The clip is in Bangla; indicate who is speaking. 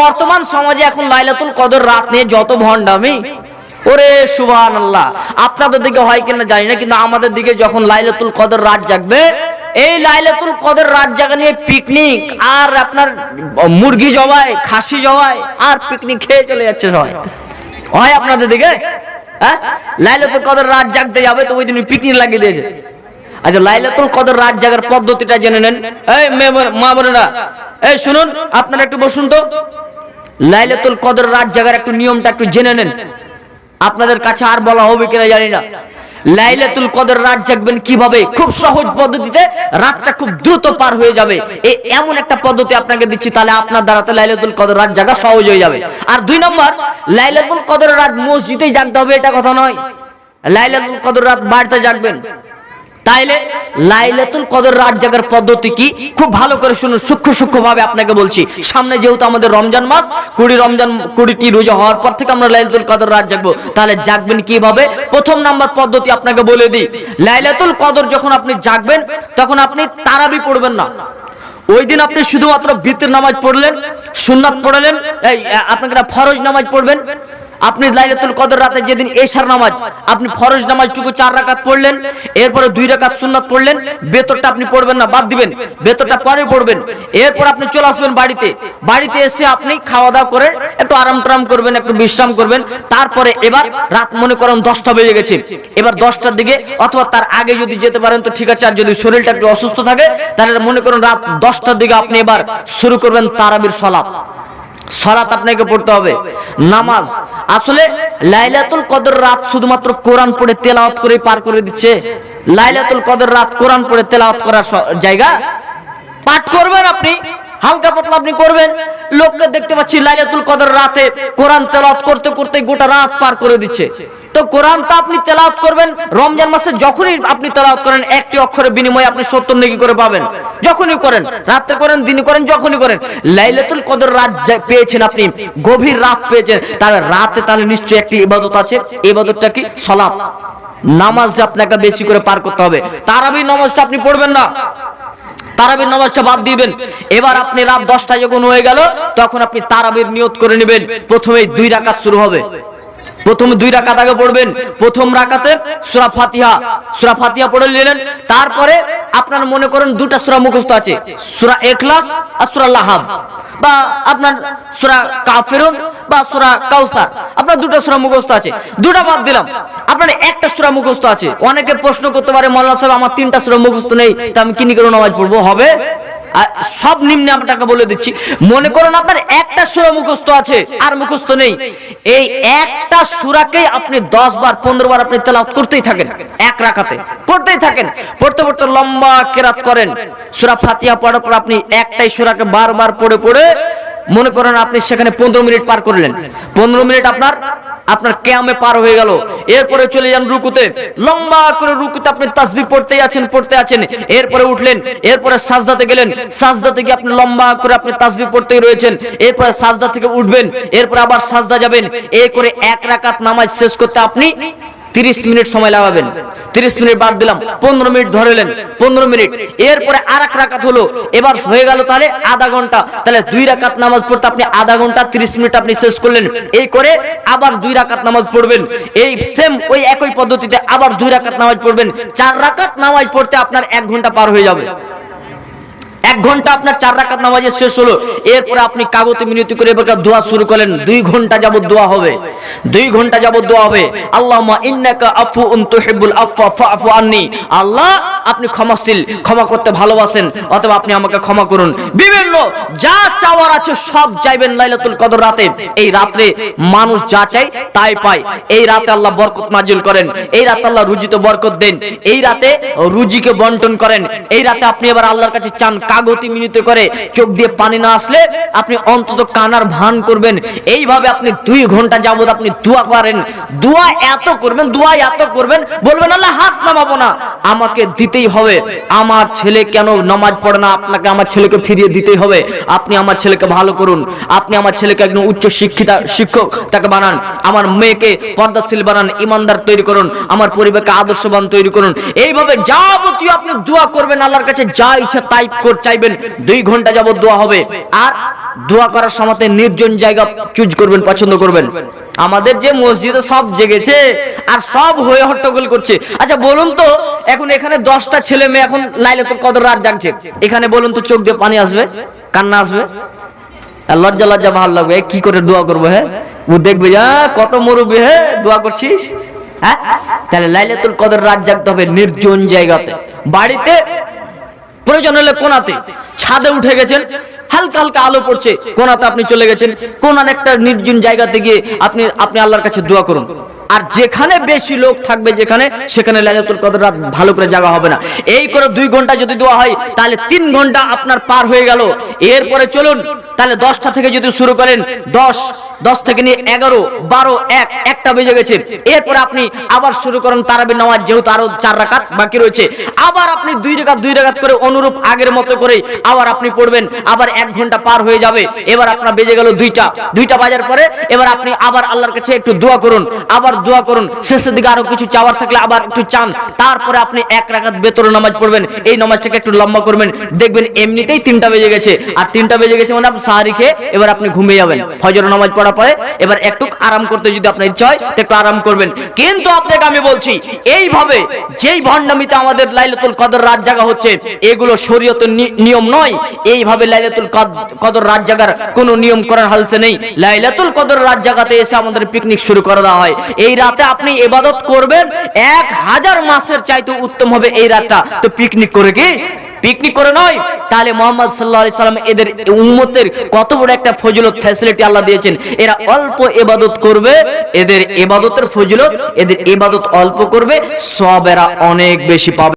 Speaker 1: বর্তমান সমাজে এখন লাইলাতুল কদর রাত নিয়ে যত ভণ্ডামি, ওরে সুবহান আল্লাহ আপনাদের দিকে হয় কিনা জানি না, কিন্তু আমাদের দিকে যখন লাইলাতুল কদর রাত জাগবে, এই লাইলাতুল কদর রাত জাগা নিয়ে পিকনিক আর আপনার মুরগি জবাই, খাসি জবাই, আর পিকনিক খেয়ে চলে যাচ্ছে সবাই। হয় আপনাদের দিকে? হ্যাঁ? লাইলাতুল কদর রাত জাগতে যাবে তো ওই দিন পিকনিক লাগিয়ে দিয়েছে। আচ্ছা লাইলাতুল কদর রাত জাগার পদ্ধতিটা জেনে নেন। এই মা বোনেরা, এই শুনুন, আপনারা একটু বসুন তো। লাইলাতুল কদর রাত জাগার একটু নিয়মটা একটু জেনে নেন। আপনাদের কাছে আর বলা হবে কিনা জানি না। লাইলাতুল কদর রাত জাগবেন কীভাবে? খুব সহজ পদ্ধতিতে রাতটা খুব দ্রুত পার হয়ে যাবে। এই এমন একটা পদ্ধতি আপনাকে দিচ্ছি, তাহলে আপনার দ্বারাতে লাইলাতুল কদর রাত জাগা সহজ হয়ে যাবে। আর দুই নম্বর, লাইলাতুল কদর রাত মসজিদেই জাগতে হবে, এটা কথা নয়। লাইলাতুল কদর রাত বাড়িতে জাগবেন। তাইলে লাইলাতুল কদর রাত জাগার পদ্ধতি কি? খুব ভালো করে শুনুন, সূক্ষ্ম সূক্ষ্ম ভাবে আপনাকে বলছি। সামনে যেহেতু আমাদের রমজান মাস, কুড়ি রমজান, কুড়িটি রোজা হওয়ার পর থেকে আমরা লাইলাতুল কদর রাত জাগবো। তাহলে জাগবেন কীভাবে? প্রথম নাম্বার পদ্ধতি আপনাকে বলে দিই। লাইলাতুল কদর যখন আপনি জাগবেন, তখন আপনি তারাবি পড়বেন না। ওই দিন আপনি শুধুমাত্র বিতের নামাজ পড়লেন, সুন্নাত পড়লেন, এই আপনাকে ফরজ নামাজ পড়বেন। আপনি লাইলাতুল কদর রাতে যেদিন এশার নামাজ, আপনি ফরজ নামাজটুকু চার রাকাত পড়লেন, এরপরে দুই রাকাত সুন্নাত পড়লেন বেতরটা আপনি পড়বেন না, বাদ দিবেন বেতরটা পরে পড়বেন। এরপর আপনি চলে আসবেন বাড়িতে বাড়িতে এসে আপনি খাওয়া দাওয়া করে একটু আরাম টারাম করবেন, একটু বিশ্রাম করবেন, তারপরে এবার রাত মনে করেন দশটা বেজে গেছে। এবার দশটার দিকে অথবা তার আগে যদি যেতে পারেন, তো ঠিক আছে, আর যদি শরীরটা একটু অসুস্থ থাকে, তাহলে মনে করেন রাত দশটার দিকে আপনি এবার শুরু করবেন তারাবির সলাপ সালাত আপনাকে পড়তে হবে। নামাজ। আসলে লাইলাতুল কদর রাত শুধুমাত্র কোরআন পড়ে তেলাওয়াত করে পার করে দিচ্ছে। লাইলাতুল কদর রাত কোরআন পড়ে তেলাওয়াত করার জায়গা পাঠ করবেন আপনি। হালকা পাতলা আপনি করবেন। লোককে দেখতে পাচ্ছি লাইলাতুল কদর রাতে কোরআন তেলাওয়াত করতে করতে গোটা রাত পার করে দিচ্ছে। তো কোরআন তো আপনি তেলাওয়াত করবেন, রমজান মাসে যখনই আপনি তেলাওয়াত করেন, একটি অক্ষরের বিনিময়ে আপনি সত্তর নেকি করে পাবেন। যখনই করেন রাতে করেন, দিনে করেন, যখনই করেন, লাইলাতুল কদর রাত পেয়েছেন আপনি, গভীর রাত পেয়েছেন তাহলে রাতে তাহলে নিশ্চয়ই একটি ইবাদত আছে। ইবাদতটা কি? সালাত। নামাজ আপনাকে বেশি করে পার করতে হবে, তারাবি নামাজটা আপনি পড়বেন না। তারাবির নামাজটা বাদ দিবেন। এবার আপনি রাত দশটায় যখন হয়ে গেল, তখন আপনি তারাবির নিয়ত করে নেবেন। প্রথমে দুই রাকাত শুরু হবে। প্রথমে দুই রাকাত আগে পড়বেন। প্রথম রাকাতে সূরা ফাতিহা। সূরা ফাতিহা পড়ে নিলেন। তারপরে আপনার মনে করেন দুটা সূরা মুখস্থ আছে। সূরা ইখলাস আর সূরা লাহাব। বা আপনার সূরা কাফিরুন বা সূরা কাউসার। আপনার দুটো সূরা মুখস্থ আছে। দুটো বাদ দিলাম। আপনার একটা সূরা মুখস্থ আছে। অনেকে প্রশ্ন করতে পারে মোল্লা সাহেব, আমার তিনটা সূরা মুখস্থ নেই, তা আমি কিনি করে নামাজ পড়ব? হবে? সব নিম্নে আপনাকে বলে দিচ্ছি। মনে করুন, আপনার একটা সূরা মুখস্থ আছে, আর মুখস্থ নেই। এই একটা সূরাকে আপনি 10 বার 15 বার আপনি তেলাওয়াত করতেই থাকেন, এক রাকাতে। পড়তেই থাকেন। পড়তে পড়তে লম্বা কেরাত করেন। সুরা ফাতিহা পড়ার পর আপনি একটাই সূরাকে বারবার পড়ে পড়ে মনে করেন আপনি সেখানে পনেরো মিনিট পার করলেন। পনেরো মিনিট আপনার আপনার ক্যামে পার হয়ে গেল। এরপরে চলে যান রুকুতে। লম্বা করে রুকুতে আপনি তাসবি পড়তে আছেন পড়তে আছেন। এরপরে উঠলেন, এরপরে সাজদাতে গেলেন। সাজদা থেকে আপনি লম্বা করে আপনি তাসবি পড়তেই রয়েছেন। এরপরে সাজদা থেকে উঠবেন, এরপরে আবার সাজদা যাবেন। এই করে এক রাকাত নামাজ শেষ করতে আপনি তিরিশ মিনিট সময় লাগাবেন। তিরিশ মিনিট বাদ দিলাম, পনেরো মিনিট ধরেলেন পনেরো মিনিট। এরপরে আর এক রাকাত হলো, এবার হয়ে গেল তাহলে আধা ঘণ্টা। তাহলে দুই রাকাত নামাজ পড়তে আপনি আধা ঘণ্টা তিরিশ মিনিট আপনি শেষ করলেন। এই করে আবার দুই রাকাত নামাজ পড়বেন। এই সেম ওই একই পদ্ধতিতে আবার দুই রাকাত নামাজ পড়বেন। চার রাকাত নামাজ পড়তে আপনার এক ঘণ্টা পার হয়ে যাবে। এক ঘণ্টা আপনার চার রাকাত নামাজের শেষ হলো। এরপরে আপনি কাগতে মিনতি করে এবার দোয়া শুরু করলেন। দুই ঘণ্টা যাবত দোয়া হবে। দুই ঘণ্টা যাবত দোয়া হবে। আল্লাহুম্মা ইন্নাকা আফুউন তুহিব্বুল আফওয়া আননি। আল্লাহ, আপনি ক্ষমাশীল, ক্ষমা করতে ভালোবাসেন। অথবা আপনি আমাকে ক্ষমা করুন। বিভিন্ন যা চাওয়ার আছে সব চাইবেন লাইলাতুল কদর রাতে। এই রাত্রে মানুষ যা চায় তাই পায়। এই রাতে আল্লাহ বরকত নাজিল করেন। এই রাতে আল্লাহ রুজিতে বরকত দেন। এই রাতে রুজিকে বন্টন করেন। এই রাতে আপনি এবার আল্লাহর কাছে চান কাগতি মিনিতে করে চোখ দিয়ে পানি না আসলে আপনি অন্তত কানার ভান করবেন। এইভাবে আপনি দুই ঘণ্টা যাবত আপনি দোয়া করেন। দোয়া এত করবেন, দোয়া এত করবেন, বলবেন, আল্লাহ, হাত নামাবো না। আমাকে দিতেই হবে। আমার ছেলে কেন নামাজ পড়ে না? আপনাকে আমার ছেলেকে ফিরিয়ে দিতেই হবে। আপনি আমার ছেলেকে ভালো করুন। আপনি আমার ছেলেকে একজন উচ্চ শিক্ষিতা, শিক্ষক তাকে বানান। আমার মেয়েকে পর্দাশীল বানান, ইমানদার তৈরি করুন। আমার পরিবারকে আদর্শবান তৈরি করুন। এইভাবে যাবতীয় আপনি দোয়া করবেন, আল্লাহর কাছে যা ইচ্ছা তাই করতে চাইবেন, দুই ঘণ্টা যাবত দোয়া হবে। আর দোয়া করার সময় নির্জন জায়গা চুজ করবেন, পছন্দ করবেন। আমাদের যে মসজিদে সব জেগেছে আর সব হয়ে হট্টগোল করছে। আচ্ছা বলুন তো, এখন এখানে দশটা ছেলে মেয়ে এখন লাইলাতুল কত রাত জাগছে। এখানে বলুন তো, চোখ দিয়ে পানি আসবে? কান্না আসবে? আর লজ্জা লজ্জা ভালো লাগবে। কি করে দোয়া করব হ্যাঁ? ও দেখবে কত মরুবি হ্যাঁ দোয়া করছিস? হ্যাঁ? তাহলে লাইলাতুল কদর রাত জাগতে হবে নির্জন জায়গাতে। বাড়িতে প্রয়োজন হলে কোনাতে ছাদে উঠে গেছেন, হালকা হালকা আলো পড়ছে, কোনাতে আপনি চলে গেছেন, কোনার একটা নির্জন জায়গাতে গিয়ে আপনি আপনি আল্লাহর কাছে দোয়া করুন। আর যেখানে বেশি লোক থাকবে যেখানে, সেখানে লাইলাতুল কদর রাত ভালো করে জায়গা হবে না। এই করে দুই ঘণ্টা যদি দোয়া হয়, তাহলে তিন ঘণ্টা আপনার পার হয়ে গেল। এরপরে চলুন, তাহলে দশটা থেকে যদি শুরু করেন, দশ দশ থেকে নিয়ে এগারো, বারো, এক, একটা বেজে গেছে। এরপরে আপনি আবার শুরু করেন তারাবি নামাজ, যেহেতু আরও চার রাকাত বাকি রয়েছে। আবার আপনি দুই রেখাত দুই রেখাত করে অনুরূপ আগের মতো করে আবার আপনি পড়বেন, আবার এক ঘণ্টা পার হয়ে যাবে। এবার আপনার বেজে গেল দুইটা। দুইটা বাজার পরে, এবার আপনি আবার আল্লাহর কাছে একটু দোয়া করুন। আবার দোয়া করুন। শেষের দিকে আরও কিছু চাওয়ার থাকলে আবার একটু চান। তারপরে আপনি এক রাখাত বেতর নামাজ পড়বেন। এই নামাজটাকে একটু লম্বা করবেন। দেখবেন এমনিতেই তিনটা বেজে গেছে। আর তিনটা বেজে গেছে মানে আপনি সাহারি খেয়ে এবার আপনি ঘুমিয়ে যাবেন। ফজর নামাজ পড়া পরে এবার একটু আরাম করতে যদি আপনার ইচ্ছা হয় একটু আরাম করবেন। কিন্তু আপনাকে আমি বলছি, এইভাবে যেই ভণ্ডামিতে আমাদের লাইলাতুল কদর রাত জাগা হচ্ছে, এগুলো শরীয়তের নিয়ম নয়। এইভাবে লাইলাতুল কদ- কদর রাত জাগার কোনো নিয়ম করার হালসে নেই। লাইলাতুল কদর রাত জাগাতে এসে আমাদের পিকনিক শুরু করে দেওয়া হয়। এই রাতে আপনি ইবাদত করবেন, এক হাজার মাসের চাইতে উত্তম হবে এই রাতটা। তো পিকনিক করে কি? পিকনিক করে নয়। তাহলে মোহাম্মদ সাল্লাহ সাল্লাম এদের উম্মতের কত বড় একটা ফজিলত ফ্যাসিলিটি আল্লাহ দিয়েছেন। এরা অল্প এবাদত করবে, এদের এবাদতের ফজিলত, এদের এবাদত অল্প করবে, সব এরা অনেক বেশি পাবে।